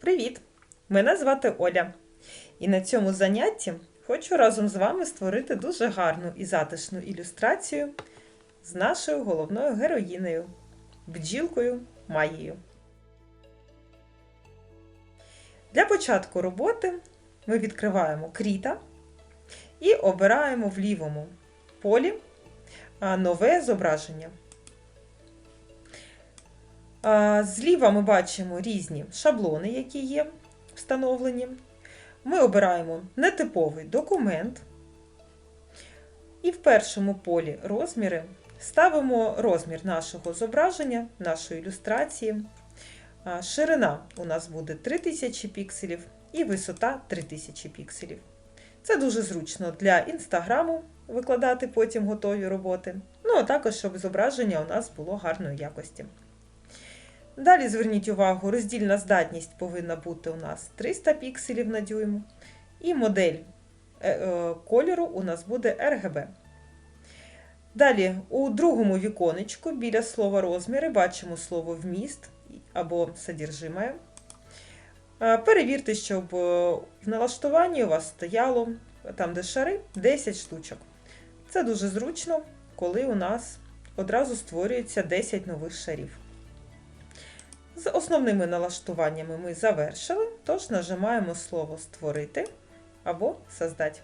Привіт! Мене звати Оля. І на цьому занятті хочу разом з вами створити дуже гарну і затишну ілюстрацію з нашою головною героїнею бджілкою Маєю. Для початку роботи ми відкриваємо кріта і обираємо в лівому полі нове зображення. Зліва ми бачимо різні шаблони, які є встановлені. Ми обираємо нетиповий документ. І в першому полі розміри ставимо розмір нашого зображення, нашої ілюстрації. Ширина у нас буде 3000 пікселів і висота 3000 пікселів. Це дуже зручно для інстаграму викладати потім готові роботи. Ну, а також, щоб зображення у нас було гарної якості. Далі зверніть увагу, роздільна здатність повинна бути у нас 300 пікселів на дюйм. І модель е, е, кольору у нас буде RGB. Далі у другому віконечку біля слова розміри бачимо слово вміст або содержимое. Е, Перевірте, щоб в налаштуванні у вас стояло там, де шари, 10 штучок. Це дуже зручно, коли у нас одразу створюється 10 нових шарів. З основними налаштуваннями ми завершили, тож нажимаємо слово Створити або Создать.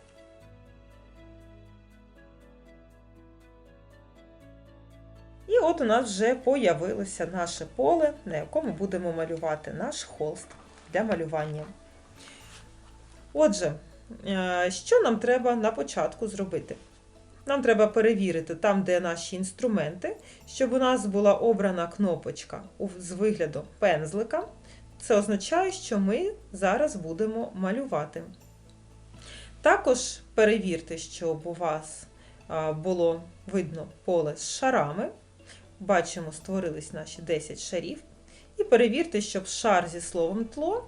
І от у нас вже появилося наше поле, на якому будемо малювати наш холст для малювання. Отже, е, що нам треба на початку зробити? Нам треба перевірити там, де наші інструменти, щоб у нас була обрана кнопочка з вигляду пензлика. Це означає, що ми зараз будемо малювати. Також перевірте, щоб у вас було видно поле з шарами. Бачимо, створились наші 10 шарів. І перевірте, щоб шар зі словом тло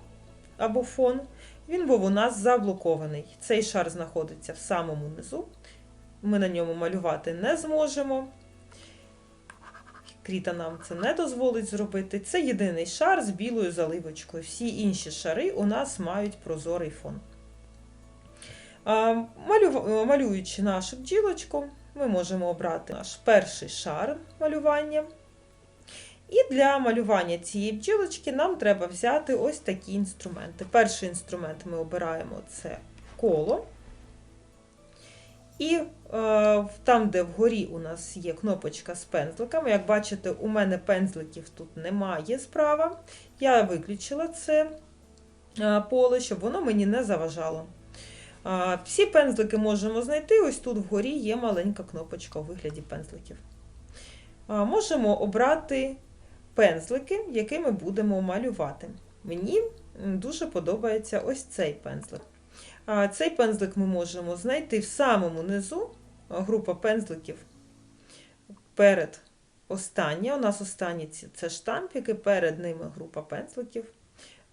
або фон, він був у нас заблокований. Цей шар знаходиться в самому низу. Ми на ньому малювати не зможемо. Кріта нам це не дозволить зробити. Це єдиний шар з білою заливочкою. Всі інші шари у нас мають прозорий фон. Малюючи нашу бджілочку, ми можемо обрати наш перший шар малювання. І для малювання цієї бджілочки нам треба взяти ось такі інструменти. Перший інструмент ми обираємо це коло. І е, там, де вгорі у нас є кнопочка з пензликами, як бачите, у мене пензликів тут немає справа. Я виключила це е, поле, щоб воно мені не заважало. Е, всі пензлики можемо знайти. Ось тут вгорі є маленька кнопочка у вигляді пензликів. Е, можемо обрати пензлики, якими будемо малювати. Мені дуже подобається ось цей пензлик. Цей пензлик ми можемо знайти в самому низу група пензликів перед остання. У нас останні це штампики, перед ними група пензликів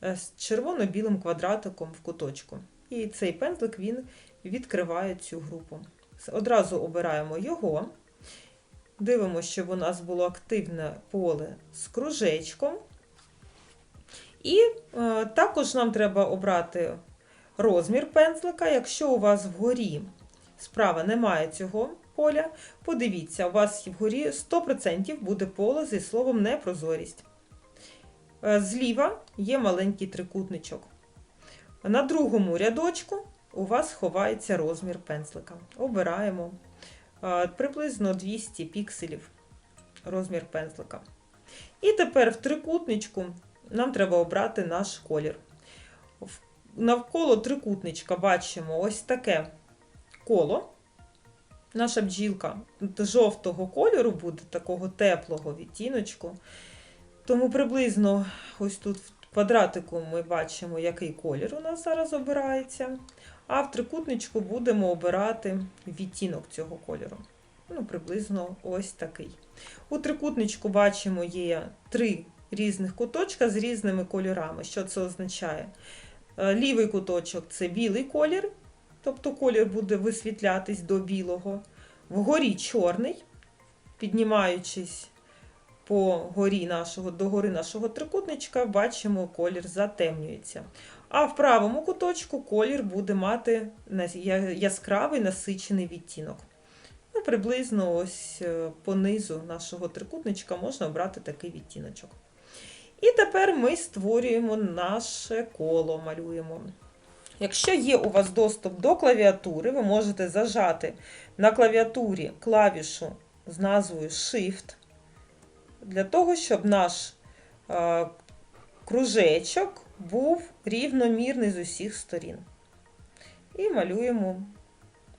з червоно-білим квадратиком в куточку. І цей пензлик він відкриває цю групу. Одразу обираємо його. Дивимося, щоб у нас було активне поле з кружечком. І е, також нам треба обрати розмір пензлика. Якщо у вас вгорі справа немає цього поля, подивіться, у вас вгорі 100% буде поле зі словом непрозорість. Е, зліва є маленький трикутничок. На другому рядочку у вас ховається розмір пензлика. Обираємо е, приблизно 200 пікселів розмір пензлика. І тепер в трикутничку нам треба обрати наш колір навколо трикутничка бачимо ось таке коло. Наша бджілка жовтого кольору буде, такого теплого відтіночку. Тому приблизно ось тут в квадратику ми бачимо, який колір у нас зараз обирається. А в трикутничку будемо обирати відтінок цього кольору. Ну, Приблизно ось такий. У трикутничку бачимо є три різних куточка з різними кольорами. Що це означає? Е, лівий куточок це білий колір, тобто колір буде висвітлятись до білого. Вгорі чорний, піднімаючись по горі нашого, до гори нашого трикутничка, бачимо, колір затемнюється. А в правому куточку колір буде мати яскравий насичений відтінок. Ну, приблизно ось е, по низу нашого трикутничка можна обрати такий відтіночок. І тепер ми створюємо наше коло, малюємо. Якщо є у вас доступ до клавіатури, ви можете зажати на клавіатурі клавішу з назвою Shift для того, щоб наш е, кружечок був рівномірний з усіх сторін. І малюємо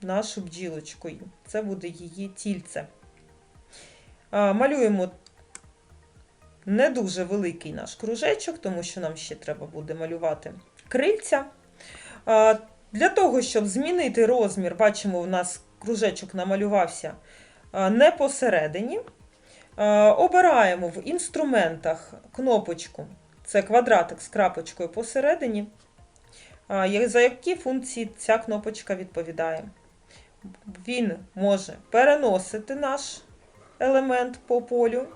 нашу бджілочку. Це буде її тільце. Е, малюємо не дуже великий наш кружечок, тому що нам ще треба буде малювати крильця. Для того, щоб змінити розмір, бачимо, у нас кружечок намалювався не посередині. Обираємо в інструментах кнопочку, це квадратик з крапочкою посередині, за які функції ця кнопочка відповідає. Він може переносити наш елемент по полю,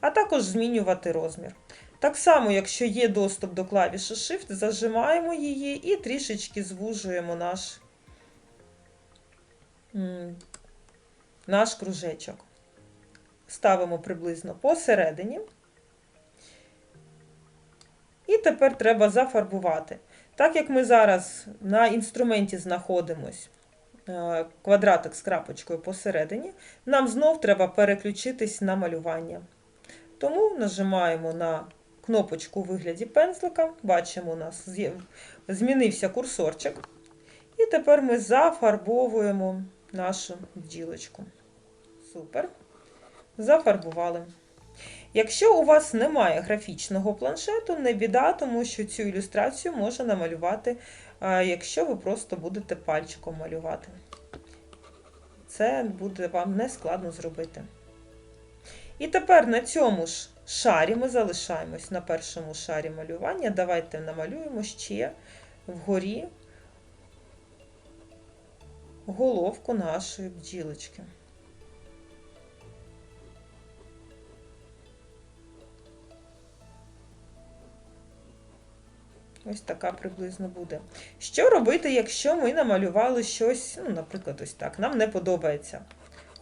а також змінювати розмір. Так само, якщо є доступ до клавіші Shift, зажимаємо її і трішечки звужуємо наш, наш кружечок. Ставимо приблизно посередині. І тепер треба зафарбувати. Так як ми зараз на інструменті знаходимось е, квадратик з крапочкою посередині, нам знов треба переключитись на малювання. Тому нажимаємо на кнопочку у вигляді пензлика. Бачимо, у нас змінився курсорчик. І тепер ми зафарбовуємо нашу бджілочку. Супер. Зафарбували. Якщо у вас немає графічного планшету, не біда, тому що цю ілюстрацію можна намалювати, якщо ви просто будете пальчиком малювати. Це буде вам не складно зробити. І тепер на цьому ж шарі ми залишаємось на першому шарі малювання. Давайте намалюємо ще вгорі головку нашої бджілочки. Ось така приблизно буде. Що робити, якщо ми намалювали щось, ну, наприклад, ось так, нам не подобається.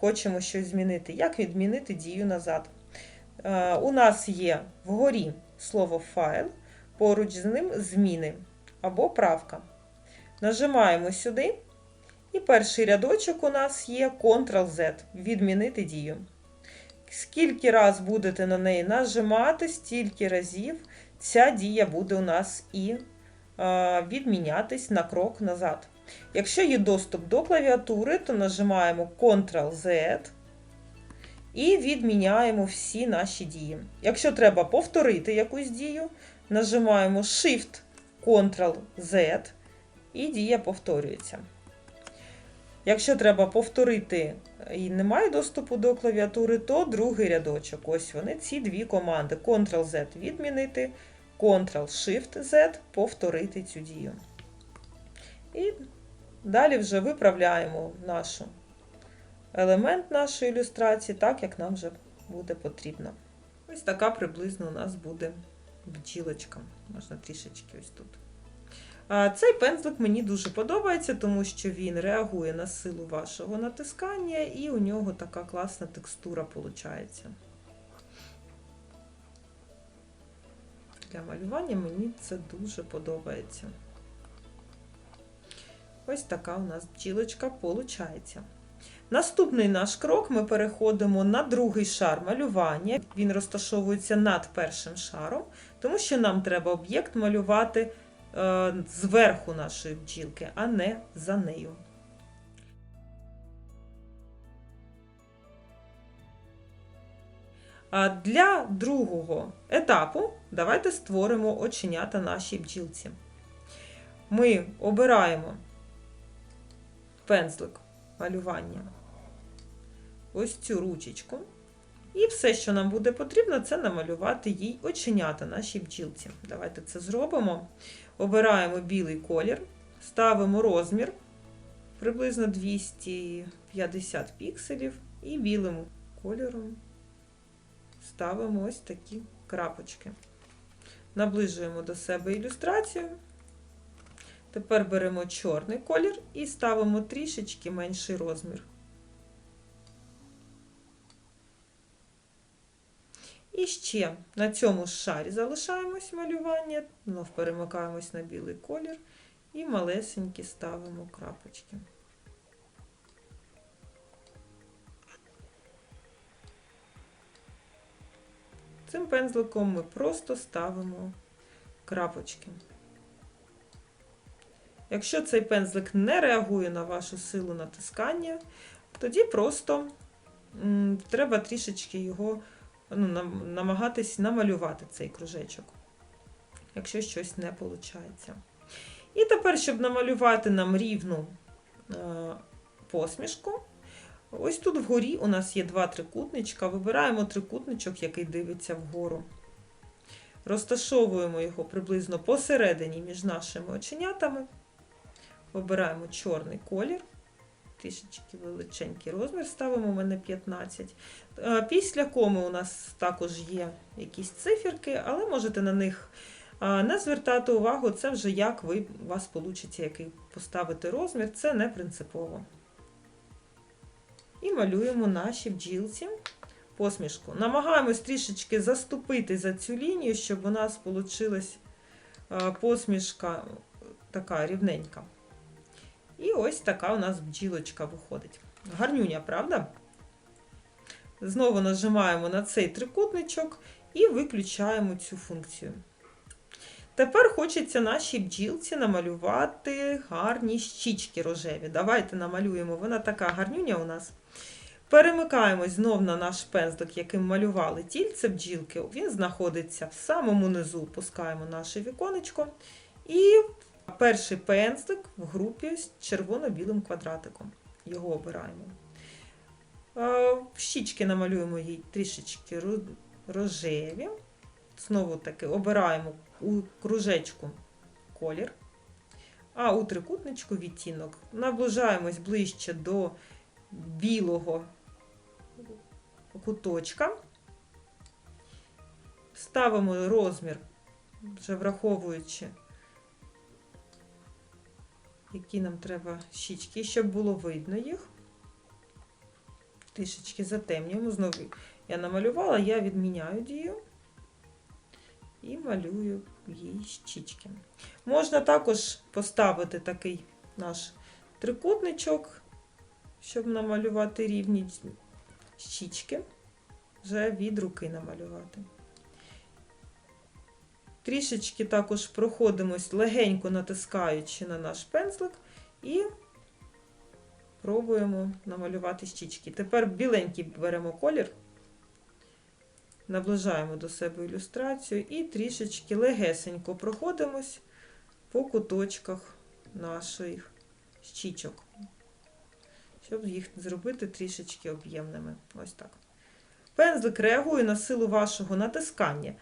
Хочемо щось змінити. Як відмінити дію назад? Е, у нас є вгорі слово файл, поруч з ним зміни або правка. Нажимаємо сюди, і перший рядочок у нас є Ctrl-Z відмінити дію. Скільки раз будете на неї нажимати, стільки разів ця дія буде у нас і е, відмінятись на крок назад. Якщо є доступ до клавіатури, то нажимаємо Ctrl-Z і відміняємо всі наші дії. Якщо треба повторити якусь дію, нажимаємо Shift Ctrl-Z і дія повторюється. Якщо треба повторити і немає доступу до клавіатури, то другий рядочок. Ось вони, ці дві команди. Ctrl-Z відмінити, Ctrl-Shift-Z повторити цю дію. І далі вже виправляємо наш елемент нашої ілюстрації так, як нам вже буде потрібно. Ось така приблизно у нас буде бджілочка. Можна трішечки ось тут. Цей пензлик мені дуже подобається, тому що він реагує на силу вашого натискання, і у нього така класна текстура виходить. Для малювання мені це дуже подобається. Ось така у нас бджілочка виходить. Наступний наш крок ми переходимо на другий шар малювання. Він розташовується над першим шаром, тому що нам треба об'єкт малювати е, зверху нашої бджілки, а не за нею. А Для другого етапу давайте створимо оченята нашій бджілці. Ми обираємо пензлик малювання, ось цю ручечку. І все, що нам буде потрібно, це намалювати їй оченята нашій бджілці. Давайте це зробимо. Обираємо білий колір, ставимо розмір приблизно 250 пікселів і білим кольором ставимо ось такі крапочки. Наближуємо до себе ілюстрацію. Тепер беремо чорний колір і ставимо трішечки менший розмір. І ще на цьому шарі залишаємось малювання, знов перемикаємось на білий колір і малесенькі ставимо крапочки. Цим пензликом ми просто ставимо крапочки. Якщо цей пензлик не реагує на вашу силу натискання, тоді просто треба трішечки його ну, нам- намагатись намалювати цей кружечок, якщо щось не виходить. І тепер, щоб намалювати нам рівну е, посмішку, ось тут вгорі у нас є два трикутничка. Вибираємо трикутничок, який дивиться вгору. Розташовуємо його приблизно посередині між нашими оченятами. Вибираємо чорний колір. Трішечки величенький розмір, ставимо у мене 15. Е, Після коми у нас також є якісь циферки, але можете на них е, не звертати увагу, це вже як ви у вас вийде, який поставити розмір, це не принципово. І малюємо наші бджілці посмішку. Намагаємось трішечки заступити за цю лінію, щоб у нас вийшла посмішка така рівненька. І ось така у нас бджілочка виходить. Гарнюня, правда? Знову нажимаємо на цей трикутничок і виключаємо цю функцію. Тепер хочеться нашій бджілці намалювати гарні щічки рожеві. Давайте намалюємо. Вона така гарнюня у нас. Перемикаємось знов на наш пензлик, яким малювали тільце бджілки. Він знаходиться в самому низу. Пускаємо наше віконечко. І перший пензлик в групі з червоно-білим квадратиком. Його обираємо. Е, Щічки намалюємо їй трішечки рожеві. Знову таки обираємо у кружечку колір, а у трикутничку відтінок. Наближаємось ближче до білого куточка. Ставимо розмір, вже враховуючи, які нам треба щічки, щоб було видно їх. Трішечки затемнюємо. Знову я намалювала, я відміняю дію і малюю їй щічки. Можна також поставити такий наш трикутничок, щоб намалювати рівні щічки, вже від руки намалювати. Трішечки також проходимось легенько натискаючи на наш пензлик і пробуємо намалювати щічки. Тепер біленький беремо колір, наближаємо до себе ілюстрацію і трішечки легесенько проходимось по куточках наших щічок, щоб їх зробити трішечки об'ємними. Ось так. Пензлик реагує на силу вашого натискання.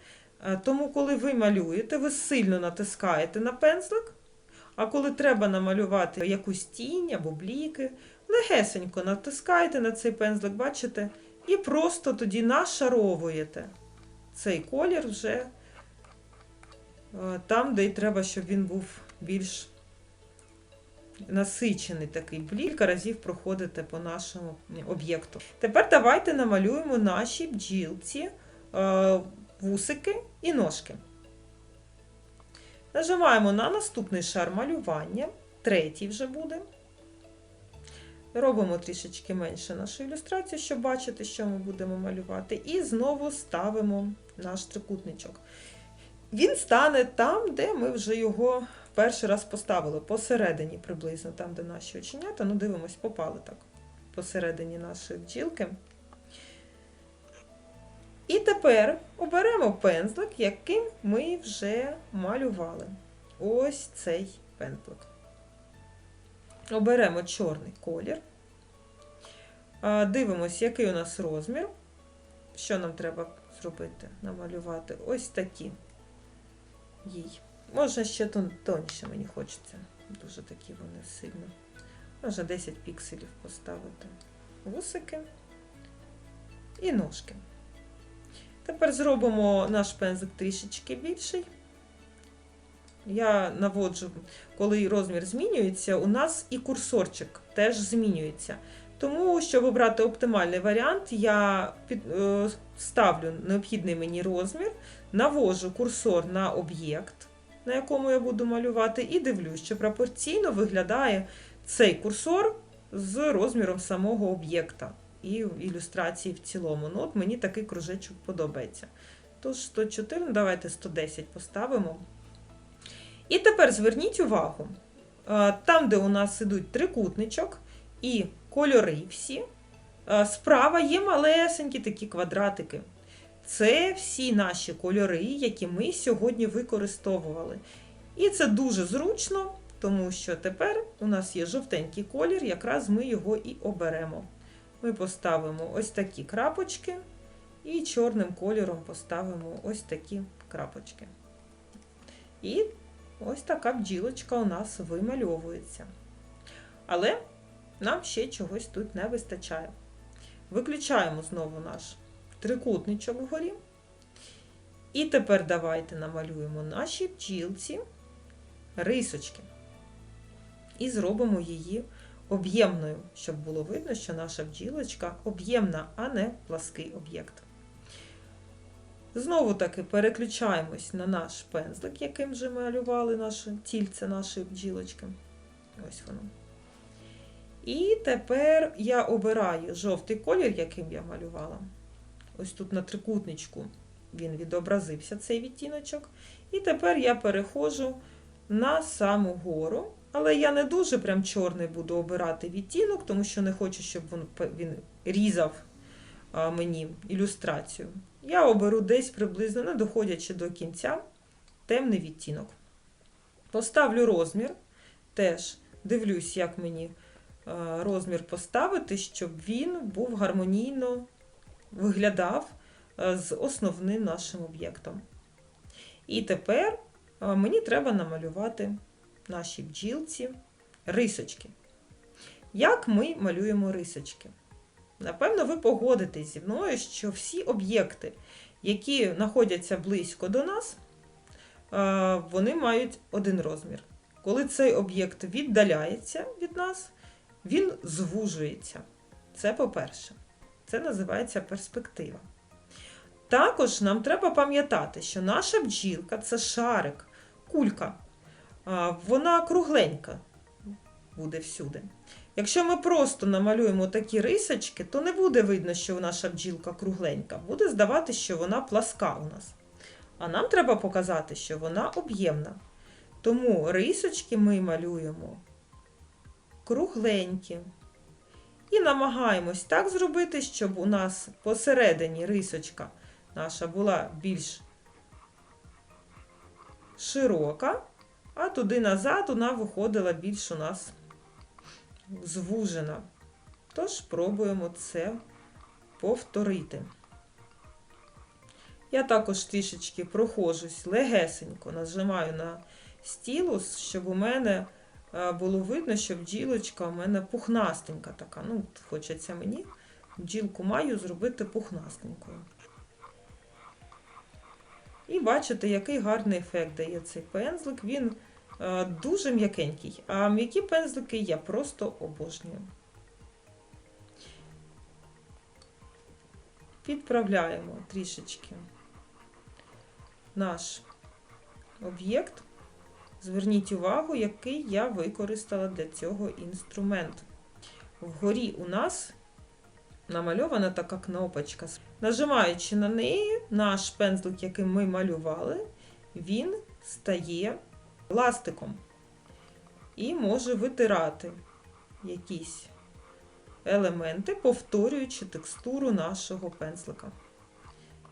Е, Тому, коли ви малюєте, ви сильно натискаєте на пензлик, а коли треба намалювати якусь тінь або бліки, легесенько натискаєте на цей пензлик, бачите, і просто тоді нашаровуєте цей колір вже е, там, де й треба, щоб він був більш насичений такий. Кілька разів проходите по нашому об'єкту. Тепер давайте намалюємо наші бджілці е, вусики і ножки. Нажимаємо на наступний шар малювання, третій вже буде. Робимо трішечки менше нашу ілюстрацію, щоб бачити, що ми будемо малювати. І знову ставимо наш трикутничок. Він стане там, де ми вже його перший раз поставили, посередині приблизно, там, де наші оченята. Ну, дивимось, попали так посередині нашої бджілки. І тепер оберемо пензлик, яким ми вже малювали. Ось цей пензлик. Оберемо чорний колір. А, Дивимось, який у нас розмір. Що нам треба зробити? Намалювати ось такі їй. Можна ще тон- тоньше, мені хочеться. Дуже такі вони сильно. Можна 10 пікселів поставити. Вусики і ножки. Тепер зробимо наш пензик трішечки більший. Я наводжу, коли розмір змінюється, у нас і курсорчик теж змінюється. Тому, щоб обрати оптимальний варіант, я е, ставлю необхідний мені розмір, навожу курсор на об'єкт, на якому я буду малювати, і дивлюсь, чи пропорційно виглядає цей курсор з розміром самого об'єкта і в ілюстрації в цілому. Ну, от мені такий кружечок подобається. Тож 104, ну, давайте 110 поставимо. І тепер зверніть увагу, е, там, де у нас ідуть трикутничок і кольори всі, е, справа є малесенькі такі квадратики. Це всі наші кольори, які ми сьогодні використовували. І це дуже зручно, тому що тепер у нас є жовтенький колір, якраз ми його і оберемо. Ми поставимо ось такі крапочки, і чорним кольором поставимо ось такі крапочки. І ось така бджілочка у нас вимальовується. Але нам ще чогось тут не вистачає. Виключаємо знову наш трикутничок вгорі. І тепер давайте намалюємо наші бджілці рисочки. І зробимо її об'ємною, щоб було видно, що наша бджілочка об'ємна, а не плаский об'єкт. Знову таки переключаємось на наш пензлик, яким вже малювали наше тільце нашої бджілочки. Ось воно. І тепер я обираю жовтий колір, яким я малювала. Ось тут на трикутничку він відобразився, цей відтіночок. І тепер я переходжу на саму гору. Але я не дуже прям чорний буду обирати відтінок, тому що не хочу, щоб він, він різав мені ілюстрацію. Я оберу десь приблизно, не доходячи до кінця, темний відтінок. Поставлю розмір. Теж дивлюсь, як мені розмір поставити, щоб він був гармонійно виглядав з основним нашим об'єктом. І тепер мені треба намалювати нашій бджілці рисочки. Як ми малюємо рисочки? Напевно, ви погодитесь зі мною, що всі об'єкти, які знаходяться близько до нас, вони мають один розмір. Коли цей об'єкт віддаляється від нас, він звужується. Це по-перше, це називається перспектива. Також нам треба пам'ятати, що наша бджілка це шарик, кулька вона кругленька буде всюди. Якщо ми просто намалюємо такі рисочки, то не буде видно, що наша бджілка кругленька. Буде здавати, що вона пласка у нас. А нам треба показати, що вона об'ємна. Тому рисочки ми малюємо кругленькі. І намагаємось так зробити, щоб у нас посередині рисочка наша була більш широка а туди назад вона виходила більш у нас звужена. Тож спробуємо це повторити. Я також трішечки прохожусь легесенько, нажимаю на стілус, щоб у мене було видно, що бджілочка у мене пухнастенька така. Ну, хочеться мені бджілку маю зробити пухнастенькою. І бачите, який гарний ефект дає цей пензлик. Він е, дуже м'якенький. А м'які пензлики я просто обожнюю. Підправляємо трішечки наш об'єкт. Зверніть увагу, який я використала для цього інструмент. Вгорі у нас намальована така кнопочка. Нажимаючи на неї, наш пензлик, яким ми малювали, він стає пластиком і може витирати якісь елементи, повторюючи текстуру нашого пензлика.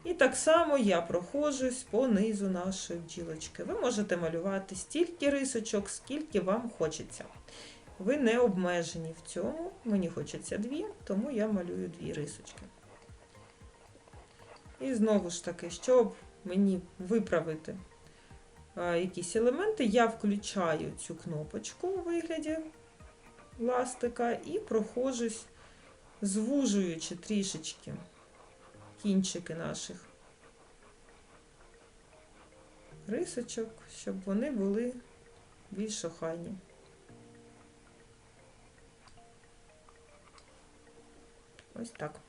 І так само я проходжусь по низу нашої бджілочки. Ви можете малювати стільки рисочок, скільки вам хочеться. Ви не обмежені в цьому. Мені хочеться дві, тому я малюю дві рисочки. І знову ж таки, щоб мені виправити якісь елементи, я включаю цю кнопочку у вигляді ластика і проходжусь, звужуючи трішечки кінчики наших рисочок, щоб вони були більш охайні. Ось так.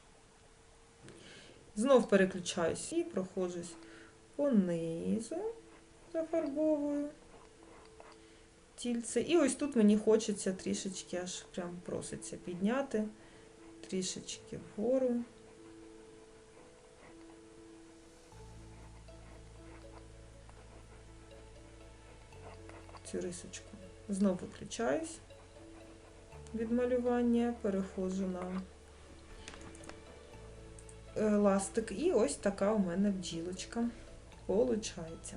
Знов переключаюсь і проходжусь понизу, зафарбовую тільце. І ось тут мені хочеться трішечки, аж прям проситься підняти, трішечки вгору. Цю рисочку. Знов виключаюсь від малювання, переходжу на еластик. І ось така у мене бджілочка получається.